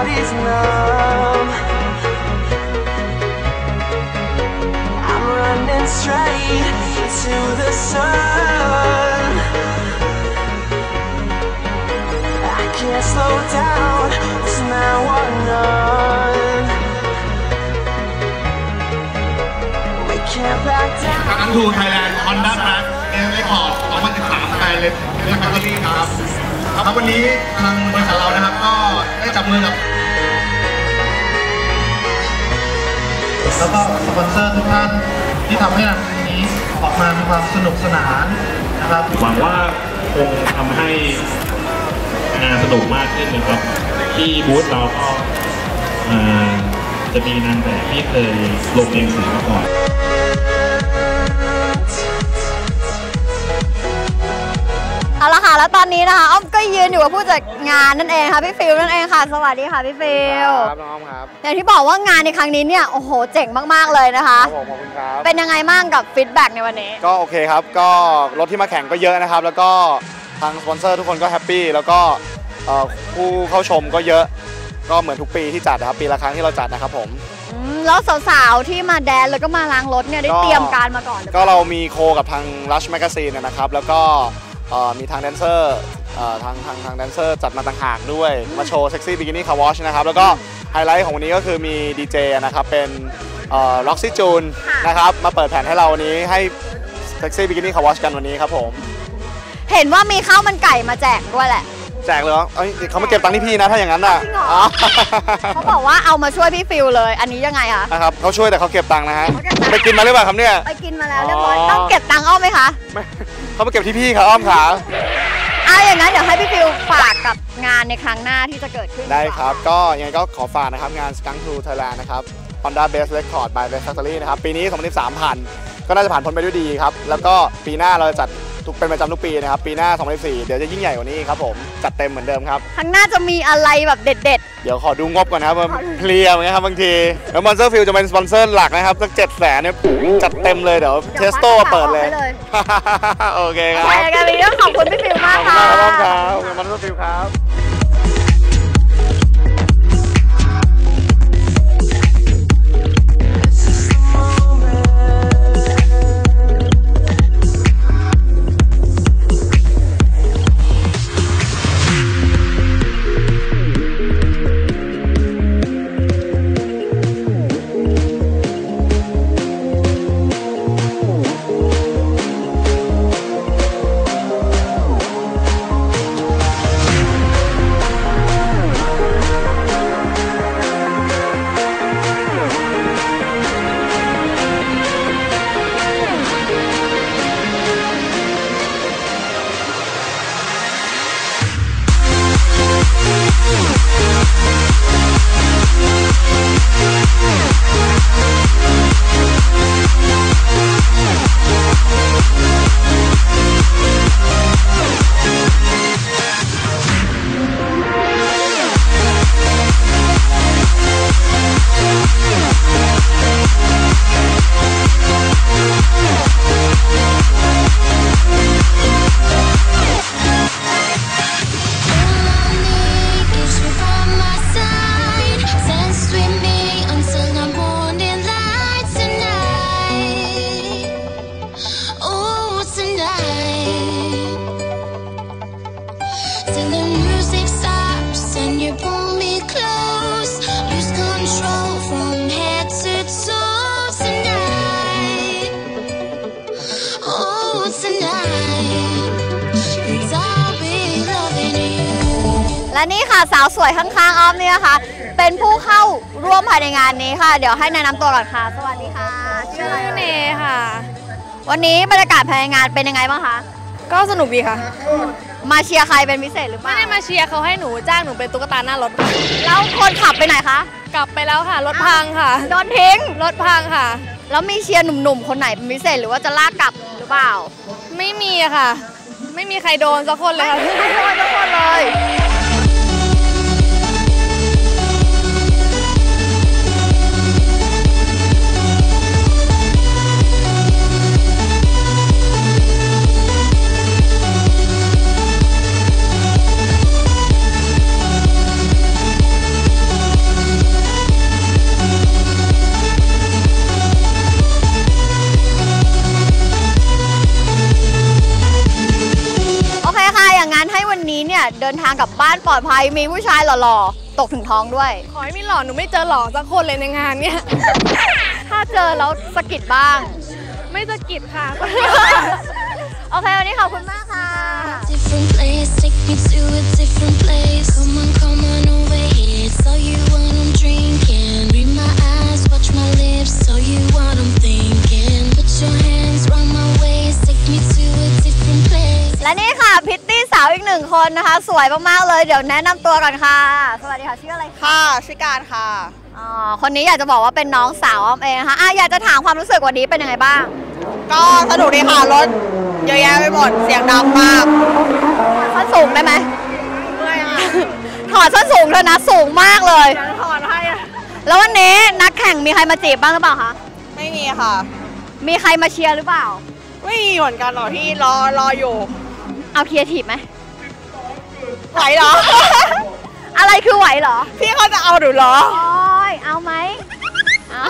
body's numb. I'm running straight into the sun. I can't slow down, it's now or none. We can't back down. ทางทูไทยแลนด์ฮอนด้าแบล็กเอเรคอร์ด2013ไทยเลนเรื่องแบตเตอรี่ครับครับวันนี้ทางบริษัทเรานะครับก็ จับมือกับ แล้วก็สปอนเซอร์ทุกท่านที่ทำให้งานนี้ออกมามีความสนุกสนานนะครับ หวังว่าคงทำให้งานสนุกมากขึ้นนะครับ ที่บูธเราก็จะมีนางแบบที่เคยลงเรียนสื่อมาก่อน เอาละค่ะ แล้วตอนนี้นะคะอ้อมก็ยืนอยู่กับผู้จัดงานนั่นเองค่ะพี่ฟิลนั่นเองค่ะ สวัสดีค่ะพี่ฟิลครับน้องอ้อมครับอย่างที่บอกว่างานในครั้งนี้เนี่ยโอ้โหเจ๋งมากๆเลยนะคะ ครับผมขอบคุณครับ เป็นยังไงบ้างกับฟีดแบ็กในวันนี้ ก็โอเคครับ ก็รถที่มาแข่งก็เยอะนะครับ แล้วก็ทางสปอนเซอร์ทุกคนก็แฮปปี้ แล้วก็เอ่อผู้เข้าชมก็เยอะ ก็เหมือนทุกปีที่จัดนะครับ ปีละครั้งที่เราจัดนะครับผม อืมแล้วสาวๆ ที่มาแดนแล้วก็มาล้างรถเนี่ยได้ก็ เตรียมการมาก่อนหรือเปก็ล่าเรามีโคกับทาง Rush Magazine นะครับ แล้วก็เอ่อ มีทางแดนเซอร์เอ่อทางทางทางแดนเซอร์จัดมาต่างหากด้วย มาโชว์เซ็กซี่บิกินี่คาวอชนะครับ แล้วก็ไฮไลท์ของวันนี้ก็คือมีดีเจนะครับ เป็นล็อกซี่จูนนะครับ มาเปิดแผ่นให้เราวันนี้ให้เซ็กซี่บิกินี่คาวอชกันวันนี้ครับผม เห็นว่ามีข้าวมันไก่มาแจกด้วยแหละแจกเลยเหรอเอ้ยเขามาเก็บตังค์ที่พี่นะถ้าอย่างนั้นน่ะจริงเหรออ๋อเขาบอกว่าเอามาช่วยพี่ฟิลเลย อันนี้ยังไงคะนะครับเขาช่วยแต่เขาเก็บตังค์นะฮะเขาเก็บตังค์ไปกินมาหรือเปล่าครับเนี่ยไปกินมาแล้วเรียบร้อยอ๋อต้องเก็บตังค์อ้อมไหมคะไม่ เขามาเก็บที่พี่ค่ะอ้อมขาอะอย่างนั้นเดี๋ยวให้พี่ฟิลฝากกับงานในครั้งหน้าที่จะเกิดขึ้นได้กว่าครับ ก็ยังไงก็ขอฝากนะครับงาน Skunk to Thailand นะครับ Honda Base Record by Best Factory นะครับ ปีนี้ 2013ผ่านก็น่าจะผ่านพ้นไปด้วยดีครับ แล้วก็ปีหน้าเราจะจัด ทุกเป็นประจำทุกปีนะครับ ปีหน้า 2014 เดี๋ยวจะยิ่งใหญ่กว่านี้ครับผม จัดเต็มเหมือนเดิมครับครั้งหน้าจะมีอะไรแบบเด็ด เดี๋ยวขอดูงบก่อนนะครับมันเพลียเหมือนกันครับบางที แล้วมอนเตอร์ฟิลจะเป็นสปอนเซอร์หลักนะครับสักเจ็ดแสนเนี่ยจัดเต็มเลยเดี๋ยวๆเทสโต้เปิดเลยดี๋วคว้าสาออกไว้เลย โอเคคโอรับเคกันวันนี้ต้องขอบคุณพี่ฟิลขมาอกบคุณค่ะ มากครับครับขอบคุณมอนเตอร์ฟิลครับ และนี่ค่ะสาวสวยข้างๆอ้อมเนี่ยค่ะ เป็นผู้เข้าร่วมภายในงานนี้ค่ะ เดี๋ยวให้แนะนำตัวก่อนค่ะ สวัสดีค่ะชื่ออะไรเนค่ะ วันนี้บรรยากาศภายในงานเป็นยังไงบ้างคะ ก็สนุกดีค่ะ มาเชียร์ใครเป็นพิเศษหรือเปไม่ล่าได้มาเชียร์เขาให้หนูจ้างหนูเป็นตุ๊กตาหน้ารถแล้วคนขับไปไหนคะ กลับไปแล้วค่ะ รถพังค่ะ โดนทิ้ง รถพังค่ะ แล้วมีเชียร์หนุ่มๆ คนไหนเป็นพิเศษหรือว่าจะลากกลับหรือเปล่าไม่มีอะค่ะ ไม่มีใครโดนสักคนเลยค่ะไม่โดนทุกคนเลย เดินทางกลับบ้านปลอดภัยมีผู้ชายหล่อๆ ตกถึงท้องด้วย ขอให้มีหล่อหนูไม่เจอหล่อสักคนเลยในงานเนี่ย ถ้าเจอแล้วสะกิดบ้าง ไม่สะกิดค่ะ โอเค วันนี้ขอบคุณมากค่ะ Different place, take me to a different place. Come on, come on over here. Tell you what คนนะคะ สวยมากๆเลย เดี๋ยวแนะนำตัวก่อนค่ะ สวัสดีค่ะชื่ออะไรคะค่ะชื่อการค่ะ อ๋อคนนี้อยากจะบอกว่าเป็นน้องสาวอ้อมเองนะคะอะอยากจะถามความรู้สึกวันนี้เป็นยังไงบ้าง ก็สนุกดีค่ะรถเยอะแยะไปหมดเสียงดังมากส้นสูงได้ไหมเมื่อยอะถอดส้นสูงเถอะนะสูงมากเลย ยังถอนให้อะแล้ววันนี้นักแข่งมีใครมาจีบบ้างหรือเปล่าคะไม่มีค่ะมีใครมาเชียร์หรือเปล่า ไม่มีเหมือนกันหรอพี่รอรออยู่ เอาเคียร์ทีบไหม ไหวเหรอ อะไรคือไหวเหรอ พี่เขาจะเอาหรือเหรอโอ้ยเอาไหมเอา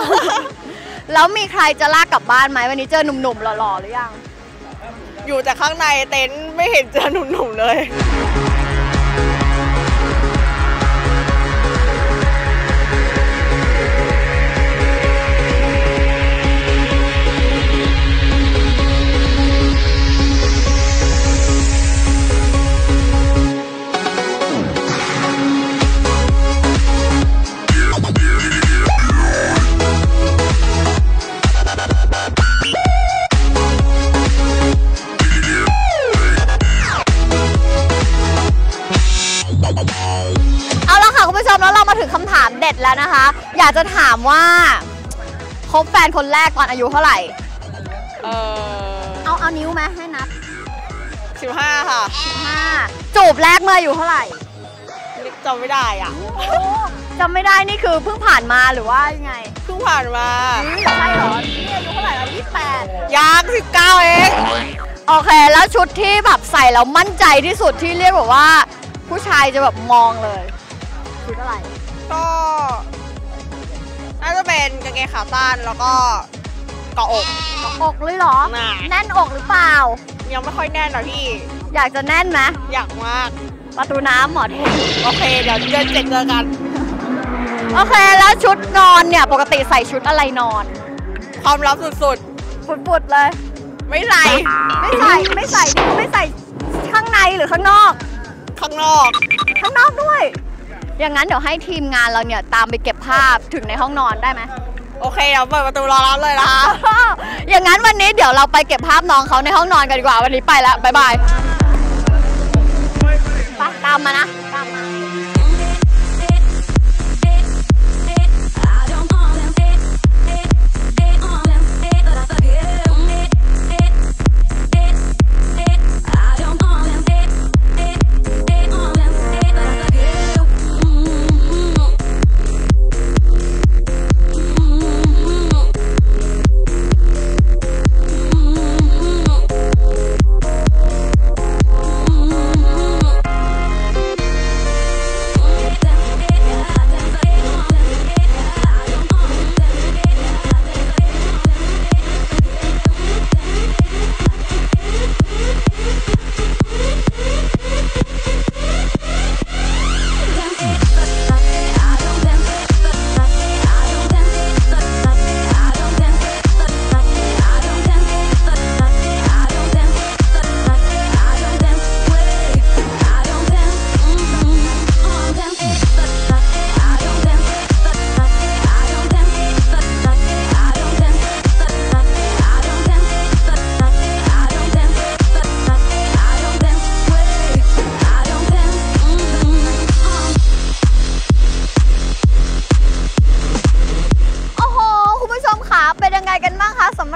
แล้วมีใครจะลากกลับบ้านไหมวันนี้เจอหนุ่มๆหล่อๆหรือยัง อยู่แต่ข้างในเต็นท์ไม่เห็นเจอหนุ่มๆเลย อยากจะถามว่าคบแฟนคนแรกตอนอายุเท่าไหร่ เออเอาเอานิ้วไหมให้นับสิบห้าค่ะ5จูบแรกเมื่ออายุเท่าไหร่นึกจำไม่ได้อะจำไม่ได้นี่คือเพิ่งผ่านมาหรือว่ายังไงเพิ่งผ่านมาใช่เหรอนี่อายุเท่าไหร่แล้วยี่แปดยังสิบเก้าเองโอเค แล้วชุดที่แบบใส่แล้วมั่นใจที่สุดที่เรียกแบบว่า ผู้ชายจะแบบมองเลยชุดอะไรก็ น่าจะเป็นกางเกงขาสั้นแล้วก็เกาะอกอกเลยเหรอน่ะแน่นอกหรือเปล่า ยังไม่ค่อยแน่นหรอพี่ อยากจะแน่นไหมอยากมาก ประตูน้ำหมอเทพโอเค เดี๋ยวเดือนเจ็ดเจอกัน โอเค แล้วชุดนอนเนี่ย ปกติใส่ชุดอะไรนอน ความลับสุดปุดๆเลย ๆ ไม่ใส่ไม่ใส่ไม่ใส่นี่คือไม่ใส่ข้างในหรือข้างนอก ข้างนอก ข้างนอกด้วย อย่างนั้นเดี๋ยวให้ทีมงานเราเนี่ยตามไปเก็บภาพถึงในห้องนอนได้ไหมโอเคเดี๋ยวเปิดประตูรอรับเลยนะคะ อย่างนั้นวันนี้เดี๋ยวเราไปเก็บภาพน้องเขาในห้องนอนกันดีกว่าวันนี้ไปแล้วบ๊ายบายไปตามมานะ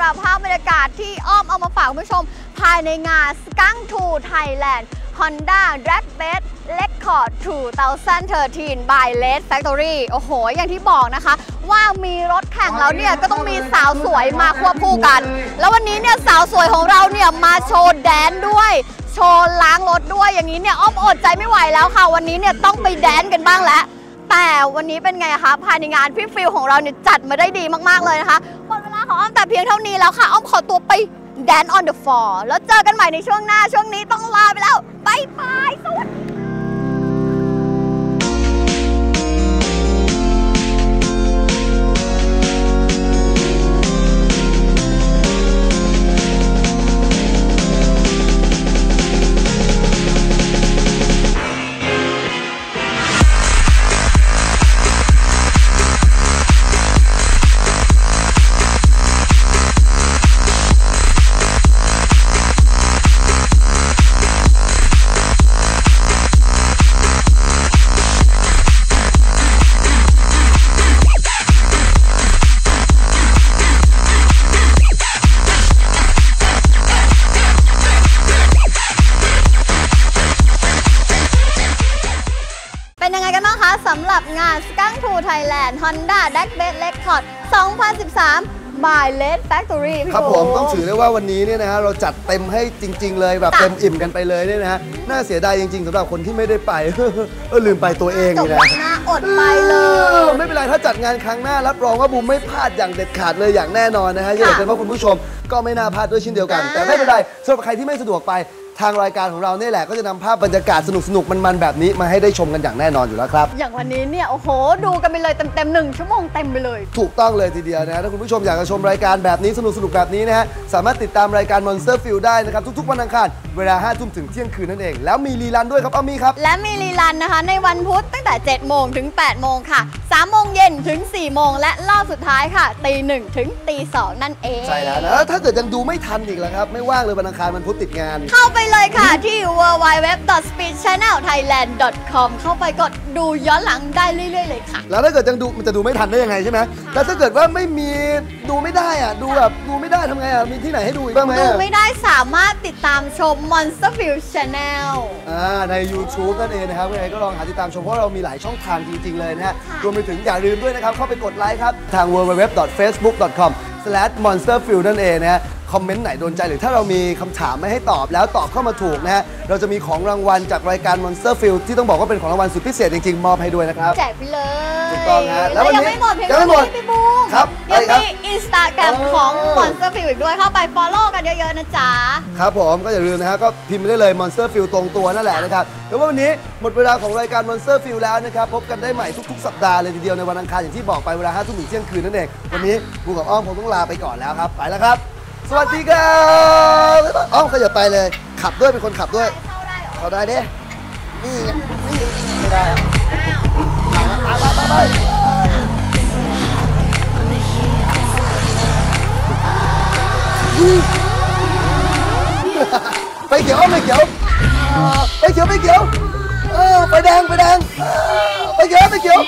หรับภาพบรรยากาศที่อ้อมเอามาฝากคุณผู้ชม ภายในงาน Skunk 2 Thailand Honda Drag Fest Record 2013 by Led Factory โอ้โห อย่างที่บอกนะคะ ว่ามีรถแข่งแล้วเนี่ย ก็ต้องมีสาวสวยมาควบคู่กัน แล้ววันนี้เนี่ยสาวสวยของเราเนี่ย มาโชว์แดนด้วย โชว์ล้างรถด้วยอย่างนี้เนี่ยอ้อมอดใจไม่ไหวแล้วค่ะ วันนี้เนี่ยต้องไปแดนกันบ้างแล้วแต่วันนี้เป็นไงคะภายในงานพี่ฟิลของเราเนี่ยจัดมาได้ดีมากๆเลยนะคะว ของอ้อมแต่เพียงเท่านี้แล้วค่ะ อ้อมขอตัวไป Dance on the floor แล้วเจอกันใหม่ในช่วงหน้าช่วงนี้ต้องลาไปแล้วบายบายสวัสดี Thailand Honda d a c b e t Record 2013 by Led Factory พี่ครับผมโต้องถือได้ว่าวันนี้เนี่ยนะฮะเราจัดเต็มให้จริง ๆ เลยแบบจ้ะเต็มอิ่มกันไปเลยเนี่ยนะฮะน่าเสียดายจริง ๆสำหรับคนที่ไม่ได้ไป เออลืมไปตัวเองจนี่บนะวันหน้าอดไปเลเอยอไม่เป็นไร ถ้าจัดงานครั้งหน้า รับรองว่าบูมไม่พลาดอย่างเด็ดขาดเลยอย่างแน่นอนนะฮะยังไงเป็นว่าคุณผู้ชมก็ไม่น่าพลาดด้วยเช่นเดียวกันอ่าแต่ไม่เป็นไรสำหรับใครที่ไม่สะดวกไป ทางรายการของเราเนี่ยแหละก็จะนำภาพบรรยากาศสนุกๆมันๆแบบนี้มาให้ได้ชมกันอย่างแน่นอนอยู่แล้วครับ อย่างวันนี้เนี่ย โอ้โห ดูกันไปเลยเต็มๆหนึ่งชั่วโมงเต็มไปเลย ถูกต้องเลยทีเดียวนะถ้าคุณผู้ชมอยากจะชมรายการแบบนี้สนุกๆแบบนี้นะฮะ สามารถติดตามรายการ Monster Field ได้นะครับ ทุกๆวันอังคารเวลา5ทุ่มถึงเที่ยงคืนนั่นเอง แล้วมีรีลันด้วยครับอ้อมมี่ครับ และมีรีลันนะคะ ในวันพุธตั้งแต่ 7 โมงถึง 8 โมงค่ะ 3 โมงเย็นถึง 4 โมง และรอบสุดท้ายค่ะตี1ถึงตี2นั่นเอง ใช่แล้วนะแล้วถ้าเกิดยังดูไม่ทันอีกแล้วครับ ไม่ว่างเลยวันอังคารมันพุธติดงาน เข้าไปเลยค่ะที่ www.speedchannelthailand.com เข้าไปกดดูย้อนหลังได้เรื่อย ๆ เลยค่ะ แล้วถ้าเกิดยังดูมันจะดูไม่ทันได้ยังไงใช่ไหมแล้วถ้าเกิดว่าไม่มีดูไม่ได้อะดูแบบดูไม่ได้ทำไงอะมีที่ไหนให้ดูอีกบ้างไหมดูอะไม่ได้สามารถติดตามชม Monster View Channel อ่าใน YouTube นั่นเองนะครับยังไงก็ลองหาติดตามชมเพราะเรามีหลายช่องทางจริงๆเลยนะฮะค่ะรวมไปถึงอย่าลืมด้วยนะครับเข้าไปกดไลค์ครับทาง www.facebook.com/monsterfield นั่นเองนะฮะ คอมเมนต์ไหนโดนใจหรือถ้าเรามีคำถามไม่ให้ตอบ แล้วตอบเข้ามาถูกนะฮะเราจะมีของรางวัลจากรายการ Monster Field ที่ต้องบอกว่าเป็นของรางวัลสุดพิเศษจริงๆมอบให้ด้วยนะครับ แจกไปเลยถูกต้องฮะแล้แล้วววันยังนี้ไม่หมดเพียงยังไม่เท่าหมดนี้พี่บูมครับยังอะไรครับมีอินสตาแกรมเออของ Monster View อีกด้วยเข้าไป follow กันเยอะๆนะจ๊ะ ครับผมก็อย่าลืมนะฮะก็พิมพ์ไปได้เลย Monster Field ตรงตัวนั่นแหละนะครับแล้วว่าวันนี้หมดเวลาของรายการ Monster Field แล้วนะครับพบกันได้ใหม่ทุกๆ สัปดาห์เลยทีเดียวในวันอังคารอย่างที่บอกไปเวลา5ทุ่มถึงเที่ยงคืนนั่นเองวันนี้บูกับอ้อมคงต้องลาไปก่อนแล้วครับไปแล้วครับ สวัสดีครับอ้อมขยับไปเลย ขับด้วยเป็นคนขับด้วย เขาได้เด้นี่นี่ไม่ได้ไปไปไปไปไปเขียวไปเขียวไปเขียวไปเขียวเออไปแดงไปแดงไปเขียวไปเขียว